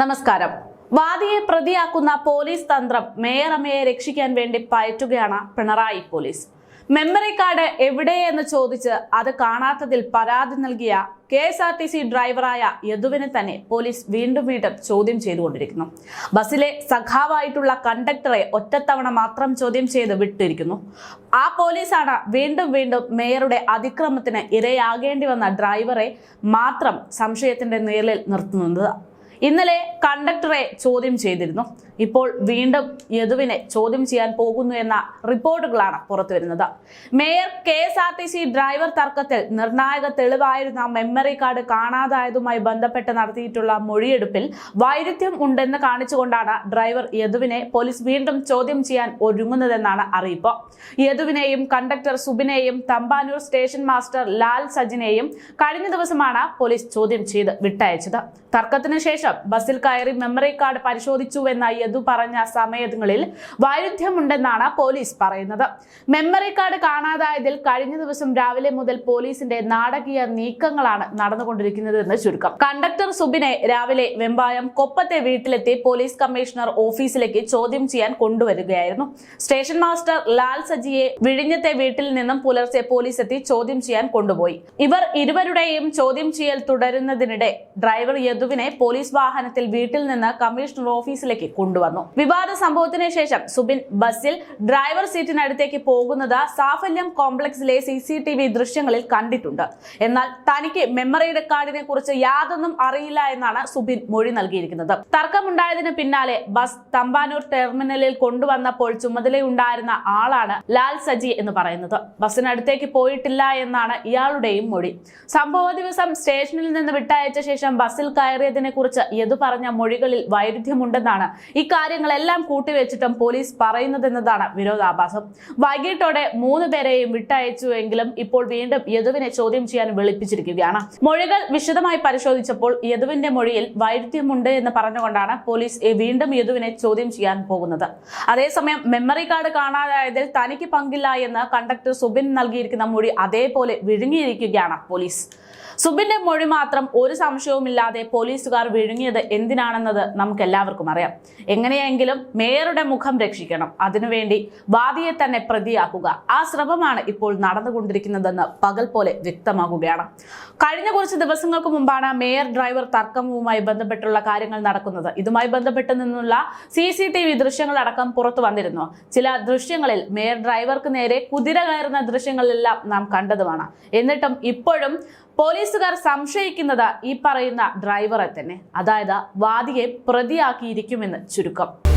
നമസ്കാരം. വാദിയെ പ്രതിയാക്കുന്ന പോലീസ് തന്ത്രം മേയറമ്മയെ രക്ഷിക്കാൻ വേണ്ടി പയറ്റുകയാണ് പിണറായി പോലീസ്. മെമ്മറി കാർഡ് എവിടെയെന്ന് ചോദിച്ച് അത് കാണാത്തതിൽ പരാതി നൽകിയ K S R T C ഡ്രൈവറായ യദുവിനെ തന്നെ പോലീസ് വീണ്ടും വീണ്ടും ചോദ്യം ചെയ്തുകൊണ്ടിരിക്കുന്നു. ബസ്സിലെ സഖാവായിട്ടുള്ള കണ്ടക്ടറെ ഒറ്റത്തവണ മാത്രം ചോദ്യം ചെയ്ത് വിട്ടിരിക്കുന്നു. ആ പോലീസാണ് വീണ്ടും വീണ്ടും മേയറുടെ അതിക്രമത്തിന് ഇരയാകേണ്ടി വന്ന ഡ്രൈവറെ മാത്രം സംശയത്തിന്റെ നിഴലിൽ നിർത്തുന്നത്. ഇന്നലെ കണ്ടക്ടറെ ചോദ്യം ചെയ്തിരുന്നു. ഇപ്പോൾ വീണ്ടും യദുവിനെ ചോദ്യം ചെയ്യാൻ പോകുന്നു എന്ന റിപ്പോർട്ടുകളാണ് പുറത്തുവരുന്നത് mayor K S R T C driver തർക്കത്തിൽ നിർണായക തെളിവായിരുന്ന മെമ്മറി കാർഡ് കാണാതായതുമായി ബന്ധപ്പെട്ട് നടത്തിയിട്ടുള്ള മൊഴിയെടുപ്പിൽ വൈരുദ്ധ്യം ഉണ്ടെന്ന് കാണിച്ചുകൊണ്ടാണ് ഡ്രൈവർ യദുവിനെ പോലീസ് വീണ്ടും ചോദ്യം ചെയ്യാൻ ഒരുങ്ങുന്നതെന്നാണ് അറിയിപ്പ്. യദുവിനെയും കണ്ടക്ടർ സുബിനെയും തമ്പാനൂർ സ്റ്റേഷൻ മാസ്റ്റർ ലാൽ സജിനെയും കഴിഞ്ഞ ദിവസമാണ് പോലീസ് ചോദ്യം ചെയ്ത് വിട്ടയച്ചത്. തർക്കത്തിന് ശേഷം ബസ്സിൽ കയറി മെമ്മറി കാർഡ് പരിശോധിച്ചുവെന്ന യദു പറഞ്ഞ സമയങ്ങളിൽ വൈരുദ്ധ്യമുണ്ടെന്നാണ് പോലീസ് പറയുന്നത്. മെമ്മറി കാർഡ് കാണാതായതിൽ കഴിഞ്ഞ ദിവസം രാവിലെ മുതൽ പോലീസിന്റെ നാടകീയ നീക്കങ്ങളാണ് നടന്നുകൊണ്ടിരിക്കുന്നതെന്ന് ചുരുക്കം. കണ്ടക്ടർ സുബിനെ രാവിലെ വെമ്പായം കൊപ്പത്തെ വീട്ടിലെത്തി പോലീസ് കമ്മീഷണർ ഓഫീസിലേക്ക് ചോദ്യം ചെയ്യാൻ കൊണ്ടുവരികയായിരുന്നു. സ്റ്റേഷൻ മാസ്റ്റർ ലാൽ സജിയെ വിഴിഞ്ഞത്തെ വീട്ടിൽ നിന്നും പുലർച്ചെ പോലീസ് എത്തി ചോദ്യം ചെയ്യാൻ കൊണ്ടുപോയി. ഇവർ ഇരുവരുടെയും ചോദ്യം ചെയ്യൽ തുടരുന്നതിനിടെ ഡ്രൈവർ യദുവിനെ പോലീസ് വാഹനത്തിൽ വീട്ടിൽ നിന്ന് കമ്മീഷണർ ഓഫീസിലേക്ക് കൊണ്ടുവന്നു. വിവാദ സംഭവത്തിന് ശേഷം സുബിൻ ബസ്സിൽ ഡ്രൈവർ സീറ്റിനടുത്തേക്ക് പോകുന്നത് സാഫല്യം കോംപ്ലക്സിലെ സി സി ടി വി ദൃശ്യങ്ങളിൽ കണ്ടിട്ടുണ്ട്. എന്നാൽ തനിക്ക് മെമ്മറി കാർഡിനെ കുറിച്ച് യാതൊന്നും അറിയില്ല എന്നാണ് സുബിൻ മൊഴി നൽകിയിരിക്കുന്നത്. തർക്കമുണ്ടായതിന് പിന്നാലെ ബസ് തമ്പാനൂർ ടെർമിനലിൽ കൊണ്ടുവന്നപ്പോൾ ചുമതലയുണ്ടായിരുന്ന ആളാണ് ലാൽ സജി എന്ന് പറയുന്നത്. ബസ്സിനടുത്തേക്ക് പോയിട്ടില്ല എന്നാണ് ഇയാളുടെയും മൊഴി. സംഭവ ദിവസം സ്റ്റേഷനിൽ നിന്ന് വിട്ടയച്ച ശേഷം ബസ്സിൽ കയറിയതിനെ കുറിച്ച് യദു പറഞ്ഞ മൊഴികളിൽ വൈരുദ്ധ്യമുണ്ടെന്നാണ്. ഇക്കാര്യങ്ങളെല്ലാം കൂട്ടിവെച്ചിട്ടും പോലീസ് പറയുന്നതെന്നതാണ് വിരോധാഭാസം. വൈകിട്ടോടെ മൂന്ന് പേരെയും വിട്ടയച്ചുവെങ്കിലും ഇപ്പോൾ വീണ്ടും യദുവിനെ ചോദ്യം ചെയ്യാൻ വിളിപ്പിച്ചിരിക്കുകയാണ്. മൊഴികൾ വിശദമായി പരിശോധിച്ചപ്പോൾ യദുവിന്റെ മൊഴിയിൽ വൈരുദ്ധ്യമുണ്ട് എന്ന് പറഞ്ഞുകൊണ്ടാണ് പോലീസ് വീണ്ടും യദുവിനെ ചോദ്യം ചെയ്യാൻ പോകുന്നത്. അതേസമയം മെമ്മറി കാർഡ് കാണാതായതിൽ തനിക്ക് പങ്കില്ല എന്ന് കണ്ടക്ടർ സുബിൻ നൽകിയിരിക്കുന്ന മൊഴി അതേപോലെ വിഴുങ്ങിയിരിക്കുകയാണ് പോലീസ്. സുബിന്റെ മൊഴി മാത്രം ഒരു സംശയവുമില്ലാതെ പോലീസുകാർ വിഴുങ്ങിയത് എന്തിനാണെന്നത് നമുക്ക് എല്ലാവർക്കും അറിയാം. എങ്ങനെയെങ്കിലും മേയറുടെ മുഖം രക്ഷിക്കണം. അതിനുവേണ്ടി വാദിയെ തന്നെ പ്രതിയാക്കുക. ആ ശ്രമമാണ് ഇപ്പോൾ നടന്നുകൊണ്ടിരിക്കുന്നതെന്ന് പകൽ പോലെ വ്യക്തമാകുകയാണ്. കഴിഞ്ഞ കുറച്ച് ദിവസങ്ങൾക്ക് മുമ്പാണ് മേയർ ഡ്രൈവർ തർക്കവുമായി ബന്ധപ്പെട്ടുള്ള കാര്യങ്ങൾ നടക്കുന്നത്. ഇതുമായി ബന്ധപ്പെട്ട് നിന്നുള്ള സി സി ടി വി ദൃശ്യങ്ങളടക്കം പുറത്തു വന്നിരുന്നു. ചില ദൃശ്യങ്ങളിൽ മേയർ ഡ്രൈവർക്ക് നേരെ കുതിര കയറുന്ന ദൃശ്യങ്ങളെല്ലാം നാം കണ്ടതുമാണ്. എന്നിട്ടും ഇപ്പോഴും പോലീസുകാർ സംശയിക്കുന്നത് ഈ പറയുന്ന ഡ്രൈവറെ തന്നെ. അതായത് വാദിയെ പ്രതിയാക്കിയിരിക്കുമെന്ന് ചുരുക്കം.